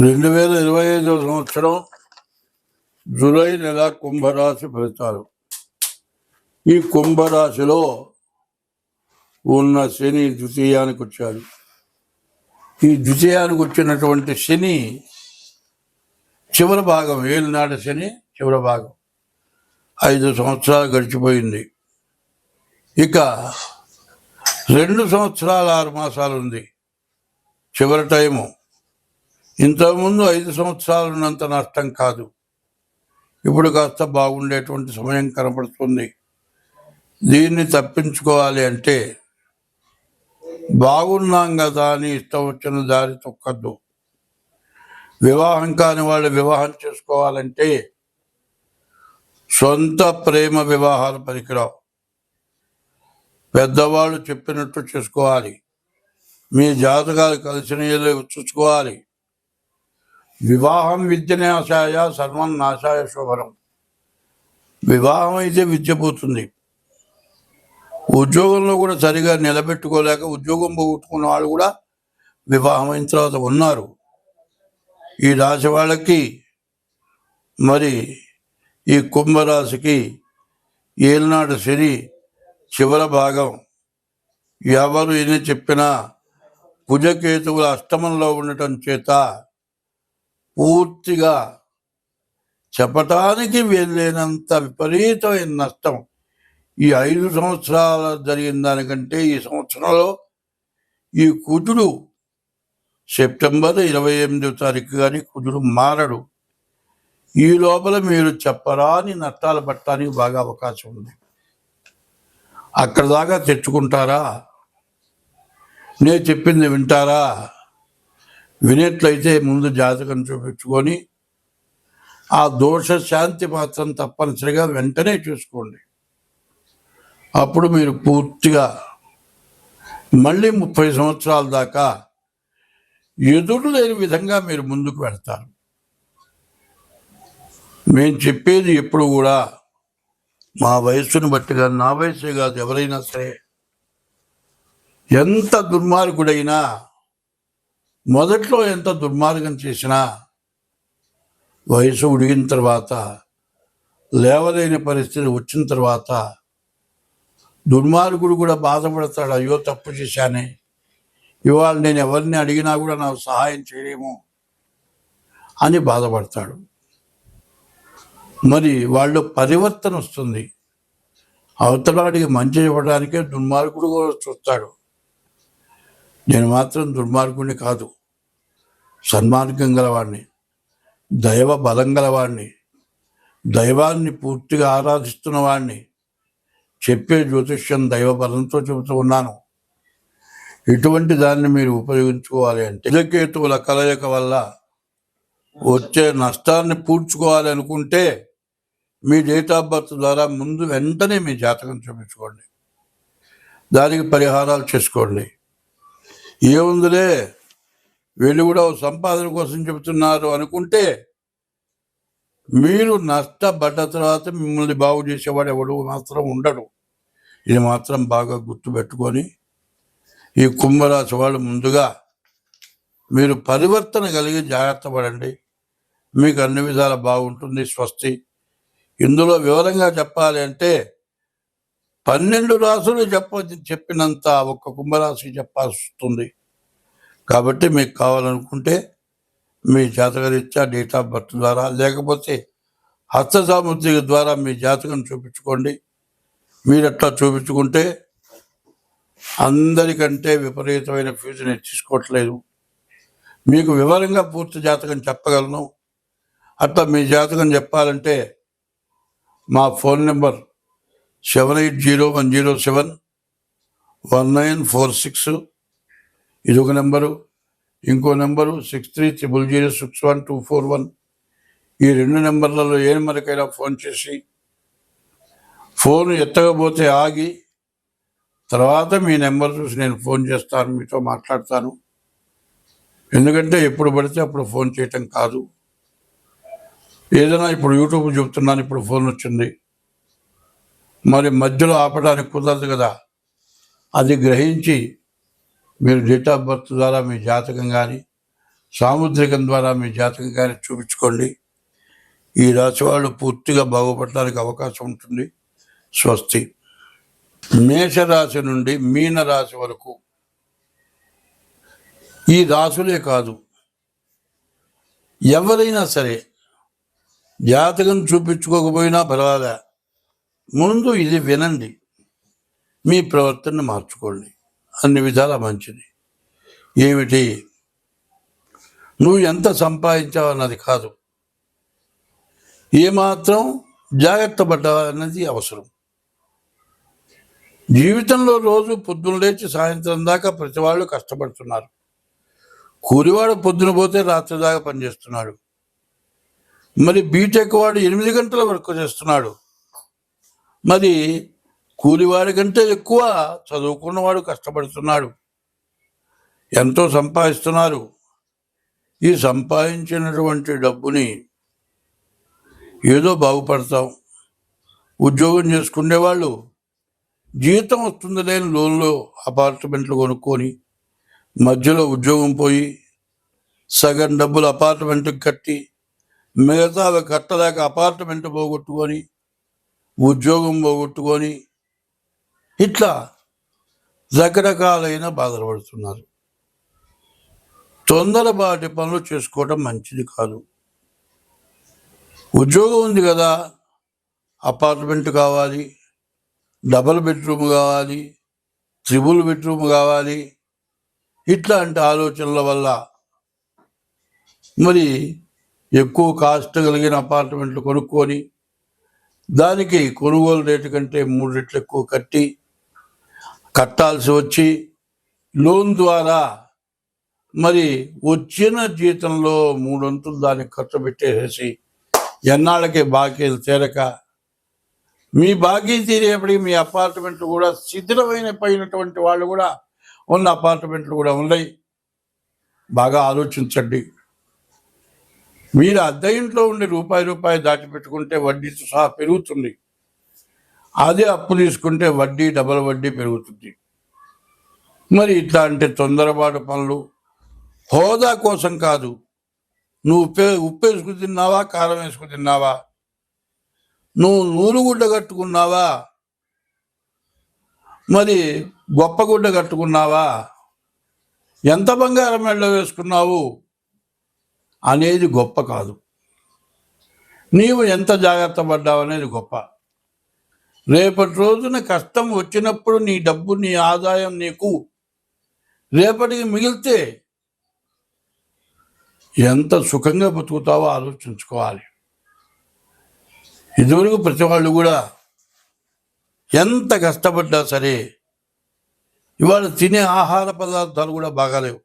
రెండు వేల ఇరవై ఐదవ సంవత్సరం జూలై నెల కుంభరాశి ఫలితాలు. ఈ కుంభరాశిలో ఉన్న శని ద్వితీయానికి వచ్చాడు. ఈ ద్వితీయానికి వచ్చినటువంటి శని చివరి భాగం ఏలినాటి శని చివరి భాగం. ఐదు సంవత్సరాలు గడిచిపోయింది. ఇక రెండు సంవత్సరాల ఆరు మాసాలు ఉంది. చివరి టైము ఇంతకుముందు ఐదు సంవత్సరాలు ఉన్నంత నష్టం కాదు. ఇప్పుడు కాస్త బాగుండేటువంటి సమయం కనపడుతుంది దీన్ని తప్పించుకోవాలి అంటే బాగున్నాం కదా అని ఇష్టం వచ్చిన దారి తొక్కద్దు. వివాహం కాని వాళ్ళు వివాహం చేసుకోవాలంటే సొంత ప్రేమ వివాహాలు పనికిరావు పెద్దవాళ్ళు చెప్పినట్టు చేసుకోవాలి. మీ జాతకాలు కలిసినలో చూసుకోవాలి. వివాహం విద్యనాశాయ సర్వం నాశాయ శుభరం వివాహం అయితే విద్య పోతుంది. ఉద్యోగంలో కూడా సరిగా నిలబెట్టుకోలేక ఉద్యోగం పోగొట్టుకున్న వాళ్ళు కూడా వివాహం అయిన తర్వాత ఉన్నారు. ఈ రాశి వాళ్ళకి మరి ఈ కుంభరాశికి ఏలినాడు శని చివరి భాగం. ఎవరు ఎన్ని చెప్పినా కుజకేతువుల అష్టమంలో ఉండటం చేత పూర్తిగా చెప్పటానికి వెళ్ళినంత విపరీతమైన నష్టం. ఈ ఐదు సంవత్సరాల జరిగిన దానికంటే ఈ సంవత్సరంలో ఈ కుజుడు సెప్టెంబర్ ఇరవై ఎనిమిదో తారీఖు కానీ కుజుడు మారడు. ఈ లోపల మీరు చెప్పరాని నష్టాలు పట్టడానికి బాగా అవకాశం ఉంది. అక్కడ దాకా తెచ్చుకుంటారా? నేను చెప్పింది వింటారా? వినేట్లయితే ముందు జాతకం చూపించుకొని ఆ దోష శాంతి మాత్రం తప్పనిసరిగా వెంటనే చూసుకోండి. అప్పుడు మీరు పూర్తిగా మళ్ళీ ముప్పై సంవత్సరాల దాకా ఎదురు లేని విధంగా మీరు ముందుకు వెళ్తారు. మేము చెప్పేది ఎప్పుడు కూడా మా వయస్సును బట్టిగా నా వయసే కాదు ఎవరైనా సరే ఎంత దుర్మార్గుడైనా మొదట్లో ఎంత దుర్మార్గం చేసినా వయసు ఉడిగిన తర్వాత లేవలేని పరిస్థితి వచ్చిన తర్వాత దుర్మార్గుడు కూడా బాధపడతాడు అయ్యో తప్పు చేశానే. ఇవాళ నేను ఎవరిని అడిగినా కూడా నాకు సహాయం చేయలేము అని బాధపడతాడు. మరి వాళ్ళు పరివర్తన వస్తుంది. అవతలాడికి మంచి ఇవ్వడానికే దుర్మార్గుడు కూడా చూస్తాడు. నేను మాత్రం దుర్మార్గుడిని కాదు. సన్మార్గం గలవాడిని దైవ బలం గలవాడిని దైవాన్ని పూర్తిగా ఆరాధిస్తున్న వాడిని చెప్పే జ్యోతిష్యం దైవ బలంతో చెబుతూ ఉన్నాను. ఇటువంటి దాన్ని మీరు ఉపయోగించుకోవాలి అంటే ఇలకేతువుల కలయిక వల్ల వచ్చే నష్టాన్ని పూడ్చుకోవాలి అనుకుంటే మీ డేట్ ఆఫ్ బర్త్ ద్వారా ముందు వెంటనే మీ జాతకం చూపించుకోండి. దానికి పరిహారాలు చేసుకోండి. ఏముందిలే? వీళ్ళు కూడా సంపాదన కోసం చెబుతున్నారు అనుకుంటే మీరు నష్టపడ్డ తర్వాత మిమ్మల్ని బాగు చేసేవాడు ఎవడు మాత్రం ఉండడు. ఇది మాత్రం బాగా గుర్తుపెట్టుకొని ఈ కుంభరాశి వాళ్ళు ముందుగా మీరు పరివర్తన కలిగి జాగ్రత్త పడండి. మీకు అన్ని విధాలు బాగుంటుంది స్వస్తి. ఇందులో వివరంగా చెప్పాలి అంటే పన్నెండు రాసులు చెప్ప చెప్పినంత ఒక్క కుంభరాశి చెప్పాల్సి వస్తుంది కాబట్టి మీకు కావాలనుకుంటే మీ జాతకరీత్యా డేట్ ఆఫ్ బర్త్ ద్వారా లేకపోతే హస్త సాముద్రిక ద్వారా మీ జాతకం చూపించుకోండి. మీరు అట్లా చూపించుకుంటే అందరికంటే విపరీతమైన ఫీజు నేను తీసుకోవట్లేదు. మీకు వివరంగా పూర్తి జాతకం చెప్పగలను. అట్లా మీ జాతకం చెప్పాలంటే మా phone number seven eight zero one zero seven one nine four six ఇది ఒక నెంబరు. ఇంకో number six three triple zero six one two four one ఈ రెండు నెంబర్లలో ఏ నెంబర్కైనా ఫోన్ చేసి ఫోన్ ఎత్తకపోతే ఆగి తర్వాత మీ నెంబర్ చూసి నేను ఫోన్ చేస్తాను మీతో మాట్లాడతాను. ఎందుకంటే ఎప్పుడు పడితే అప్పుడు ఫోన్ చేయటం కాదు. ఏదైనా ఇప్పుడు యూట్యూబ్ చెబుతున్నాను ఇప్పుడు ఫోన్ వచ్చింది. మరి మధ్యలో ఆపడానికి కుదరదు కదా. అది గ్రహించి మీరు డేట్ ఆఫ్ బర్త్ ద్వారా మీ జాతకం కానీ సాముద్రికం ద్వారా మీ జాతకం కానీ చూపించుకోండి. ఈ రాశి వాళ్ళు పూర్తిగా బాగుపడడానికి అవకాశం ఉంటుంది. స్వస్తి. మేషరాశి నుండి మీన రాశి వరకు ఈ రాసులే కాదు. ఎవరైనా సరే జాతకం చూపించుకోకపోయినా పర్వాలే. ముందు ఇది వినండి. మీ ప్రవర్తన మార్చుకోండి. అన్ని విధాలా మంచిది. ఏమిటి? నువ్వు ఎంత సంపాదించావు అన్నది కాదు. ఏమాత్రం జాగ్రత్త పడ్డావు అన్నది అవసరం. జీవితంలో రోజు పొద్దున లేచి సాయంత్రం దాకా ప్రతి వాళ్ళు కష్టపడుతున్నారు. కూలివాడు పొద్దున పోతే రాత్రి దాకా పనిచేస్తున్నాడు. మరి బీటెక్ వాడు ఎనిమిది గంటల వరకు చేస్తున్నాడు. మరి కూలివాడి కంటే ఎక్కువ చదువుకున్నవాడు కష్టపడుతున్నాడు. ఎంతో సంపాదిస్తున్నారు. ఈ సంపాదించినటువంటి డబ్బుని ఏదో బాగుపడతాం. ఉద్యోగం చేసుకునే వాళ్ళు జీతం వస్తుంది లేని లోన్లో అపార్ట్మెంట్లు కొనుక్కొని మధ్యలో ఉద్యోగం పోయి సగం డబ్బులు అపార్ట్మెంట్కి కట్టి మిగతా అవి కట్టలేక అపార్ట్మెంట్ పోగొట్టుకొని ఉద్యోగం పోగొట్టుకొని ఇట్లా రకరకాలైన బాధలు పడుతున్నారు. తొందరపాటి పనులు చేసుకోవడం మంచిది కాదు. ఉద్యోగం ఉంది కదా అపార్ట్మెంట్ కావాలి డబల్ బెడ్రూమ్ కావాలి త్రిబుల్ బెడ్రూమ్ కావాలి ఇట్లాంటి ఆలోచనల వల్ల మరి ఎక్కువ కాస్ట్ కలిగిన అపార్ట్మెంట్లు కొనుక్కొని దానికి కొనుగోలు రేటు కంటే మూడు రెట్లు ఎక్కువ కట్టి కట్టాల్సి వచ్చి లోన్ ద్వారా మరి వచ్చిన జీతంలో మూడొంతులు దానికి ఖర్చు పెట్టేసేసి ఎన్నాళ్ళకి బాకీలు తీరక మీ బాకీ తీరేపటికి మీ అపార్ట్మెంట్లు కూడా శిథిలమైన పోయినటువంటి వాళ్ళు కూడా ఉన్న అపార్ట్మెంట్లు కూడా ఉన్నాయి. బాగా ఆలోచించండి. మీరు అద్దె ఇంట్లో ఉండి రూపాయి రూపాయి దాచిపెట్టుకుంటే వడ్డీతో సహా పెరుగుతుంది. అదే అప్పు తీసుకుంటే వడ్డీ డబల్ వడ్డీ పెరుగుతుంది. మరి ఇట్లాంటి తొందరపాటు పనులు హోదా కోసం కాదు. నువ్వు ఉప్పే ఉప్పు వేసుకుని తిన్నావా కారం వేసుకు తిన్నావా? నువ్వు నూలుగుడ్డ కట్టుకున్నావా? మరి గొప్ప గుడ్డ కట్టుకున్నావా? ఎంత బంగారం మెళ్ళ వేసుకున్నావు? అనేది గొప్ప కాదు. నీవు ఎంత జాగ్రత్త పడ్డావు అనేది గొప్ప. రేపటి రోజున కష్టం వచ్చినప్పుడు నీ డబ్బు నీ ఆదాయం నీకు రేపటికి మిగిలితే ఎంత సుఖంగా బతుకుతావో ఆలోచించుకోవాలి. ఇదివరకు ప్రతి వాళ్ళు కూడా ఎంత కష్టపడ్డా సరే ఇవాళ తినే ఆహార పదార్థాలు కూడా బాగాలేవు.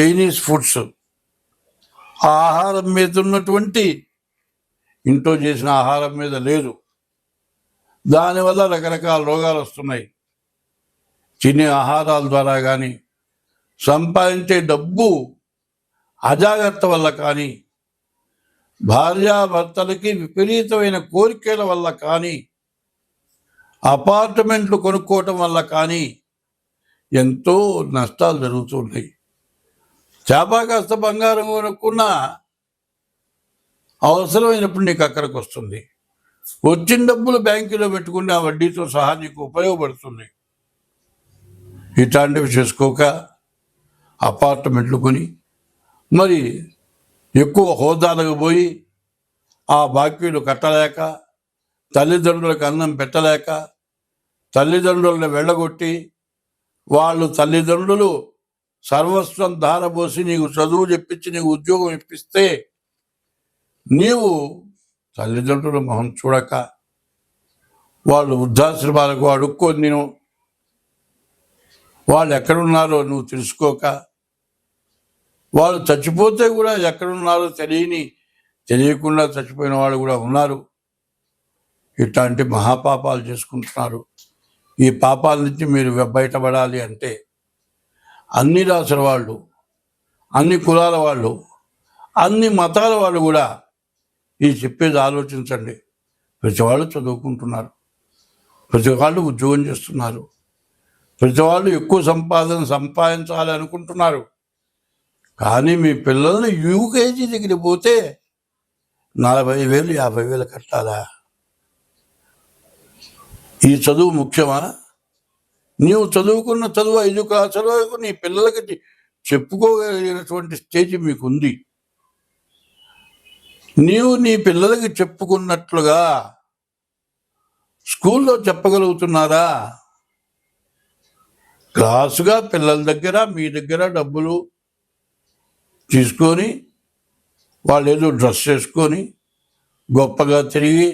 చైనీస్ ఫుడ్స్ ఆ ఆహారం మీద ఉన్నటువంటి ఇంట్లో చేసిన ఆహారం మీద లేదు. దానివల్ల రకరకాల రోగాలు వస్తున్నాయి. తినే ఆహారాల ద్వారా కానీ సంపాదించే డబ్బు అజాగ్రత్త వల్ల కానీ భార్యాభర్తలకి విపరీతమైన కోరికల వల్ల కానీ అపార్ట్మెంట్లు కొనుక్కోవటం వల్ల కానీ ఎంతో నష్టాలు జరుగుతున్నాయి చేప కాస్త బంగారం కొనుక్కున్న అవసరమైనప్పుడు నీకు అక్కడికి వస్తుంది. వచ్చిన డబ్బులు బ్యాంకులో పెట్టుకుని ఆ వడ్డీతో సహా నీకు ఉపయోగపడుతుంది. ఇట్లాంటివి చేసుకోక అపార్ట్మెంట్లు కొని మరి ఎక్కువ హోదాలకు పోయి ఆ బాకీలు కట్టలేక తల్లిదండ్రులకు అన్నం పెట్టలేక తల్లిదండ్రులను వెళ్ళగొట్టి వాళ్ళు తల్లిదండ్రులు సర్వస్వం ధారబోసి నీకు చదువు చెప్పించి నీకు ఉద్యోగం ఇప్పిస్తే నీవు తల్లిదండ్రుల మొహం చూడక వాళ్ళు వృద్ధాశ్రమాలకు అడుక్కొని నేను వాళ్ళు ఎక్కడున్నారో నువ్వు తెలుసుకోక వాళ్ళు చచ్చిపోతే కూడా ఎక్కడున్నారో తెలియని తెలియకుండా చచ్చిపోయిన వాళ్ళు కూడా ఉన్నారు. ఇట్లాంటి మహాపాపాలు చేసుకుంటున్నారు. ఈ పాపాల నుంచి మీరు బయటపడాలి అంటే అన్ని రాసుల వాళ్ళు అన్ని కులాల వాళ్ళు అన్ని మతాల వాళ్ళు కూడా ఈ చెప్పేది ఆలోచించండి. ప్రతి వాళ్ళు చదువుకుంటున్నారు. ప్రతి వాళ్ళు ఉద్యోగం చేస్తున్నారు. ప్రతి వాళ్ళు ఎక్కువ సంపాదన సంపాదించాలి అనుకుంటున్నారు. కానీ మీ పిల్లల్ని యూకేజీ దగ్గర పోతే నలభై వేలు యాభై వేలు కట్టాలా? ఈ చదువు ముఖ్యమా? నీవు చదువుకున్న చదువు ఐదు క్లాసుల వరకు నీ పిల్లలకి చెప్పుకోగలిగినటువంటి స్టేజ్ మీకు ఉంది నీవు నీ పిల్లలకి చెప్పుకున్నట్లుగా స్కూల్లో చెప్పగలుగుతున్నారా? క్లాసుగా పిల్లల దగ్గర మీ దగ్గర డబ్బులు తీసుకొని వాళ్ళు ఏదో డ్రెస్ వేసుకొని గొప్పగా తిరిగి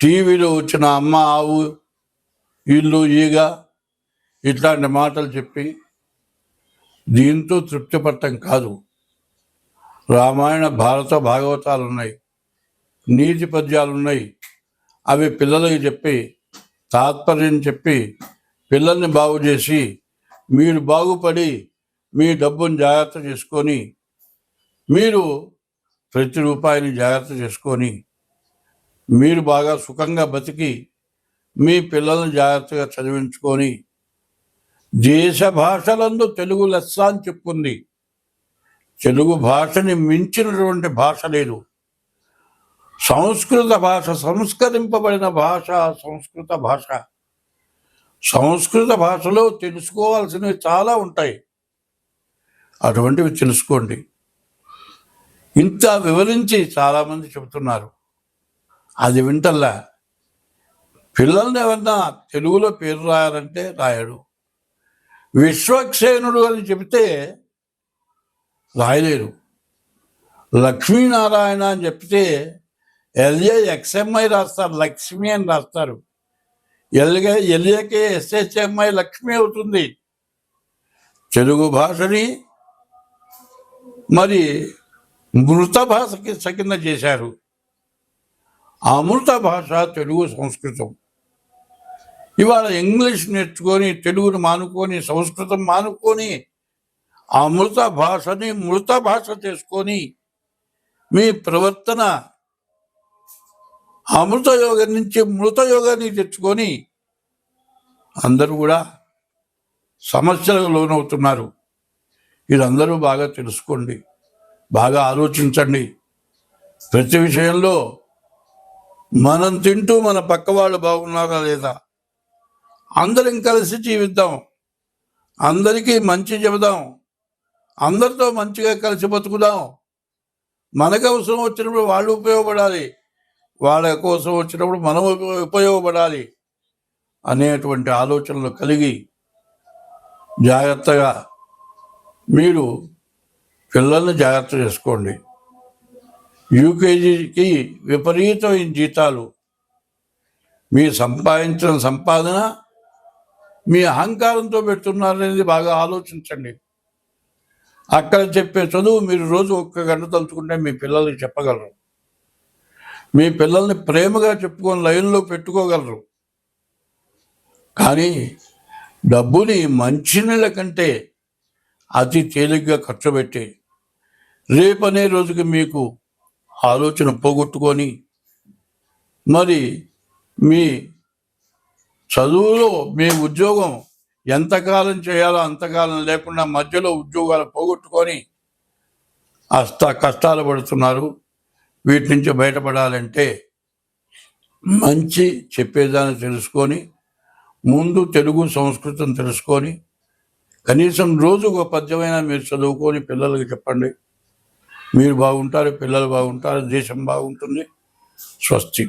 టీవీలో వచ్చిన అమ్మ ఆవు ఇల్లు ఈగ ఇట్లాంటి మాటలు చెప్పి దీంతో తృప్తిపట్టం కాదు. రామాయణ భారత భాగవతాలు ఉన్నాయి నీతి పద్యాలు ఉన్నాయి అవి పిల్లలకి చెప్పి తాత్పర్యం చెప్పి పిల్లల్ని బాగు చేసి మీరు బాగుపడి మీ డబ్బును జాగ్రత్త చేసుకొని మీరు ప్రతి రూపాయిని జాగ్రత్త చేసుకొని మీరు బాగా సుఖంగా బతికి మీ పిల్లల్ని జాగ్రత్తగా చదివించుకొని దేశ భాషలందు తెలుగు లెస్స అని చెప్పుకుంది తెలుగు భాషని మించినటువంటి భాష లేదు. సంస్కృత భాష సంస్కరింపబడిన భాష సంస్కృత భాష. సంస్కృత భాషలో తెలుసుకోవాల్సినవి చాలా ఉంటాయి. అటువంటివి తెలుసుకోండి. ఇంత వివరించి చాలామంది చెబుతున్నారు. అది వింటల్లా. పిల్లల్ని ఎవరన్నా తెలుగులో పేరు రాయాలంటే రాయడు. విశ్వక్సేనుడు అని చెబితే రాయలేరు. లక్ష్మీనారాయణ అని చెప్తే ఎల్ఏ ఎక్స్ఎంఐ రాస్తారు లక్ష్మి అని రాస్తారు. ఎల్ఏ ఎల్ఏకే ఎస్హెచ్ఎంఐ లక్ష్మి అవుతుంది. తెలుగు భాషని మరి మృత భాషకి సకింద చేశారు. అమృత భాష తెలుగు సంస్కృతం. ఇవాళ ఇంగ్లీష్ నేర్చుకొని తెలుగును మానుకొని సంస్కృతం మానుకొని అమృత భాషని మృత భాష చేసుకొని మీ ప్రవర్తన అమృత యోగం నుంచి మృత యోగాన్ని తెచ్చుకొని అందరూ కూడా సమస్యలకు లోనవుతున్నారు. ఇదందరూ బాగా తెలుసుకోండి. బాగా ఆలోచించండి. ప్రతి విషయంలో మనం తింటూ మన పక్క వాళ్ళు బాగున్నారా లేదా? అందరం కలిసి జీవిద్దాం. అందరికీ మంచి చెబుదాం. అందరితో మంచిగా కలిసి బతుకుదాం. మనకు అవసరం వచ్చినప్పుడు వాళ్ళు ఉపయోగపడాలి. వాళ్ళ కోసం వచ్చినప్పుడు మనం ఉపయోగపడాలి అనేటువంటి ఆలోచనలు కలిగి జాగ్రత్తగా మీరు పిల్లల్ని జాగ్రత్త చేసుకోండి. యూకేజీకి విపరీతమైన జీతాలు. మీ సంపాదించిన సంపాదన మీ అహంకారంతో పెడుతున్నారనేది బాగా ఆలోచించండి. అక్కడ చెప్పే చదువు మీరు రోజు ఒక్క గంట తలుచుకుంటే మీ పిల్లలకి చెప్పగలరు. మీ పిల్లల్ని ప్రేమగా చెప్పుకొని లైన్లో పెట్టుకోగలరు. కానీ డబ్బుని మంచినీళ్ళ కంటే అతి తేలిగ్గా ఖర్చు పెట్టి రేపనే రోజుకి మీకు ఆలోచన పోగొట్టుకొని మరి మీ చదువులో మీ ఉద్యోగం ఎంతకాలం చేయాలో అంతకాలం లేకుండా మధ్యలో ఉద్యోగాలు పోగొట్టుకొని అస్త కష్టాలు పడుతున్నారు. వీటి నుంచి బయటపడాలంటే మంచి చెప్పేదాన్ని తెలుసుకొని ముందు తెలుగు సంస్కృతం తెలుసుకొని కనీసం రోజు ఒక పద్యమైనా మీరు చదువుకొని పిల్లలకి చెప్పండి. మీరు బాగుంటారు పిల్లలు బాగుంటారు దేశం బాగుంటుంది. స్వస్తి.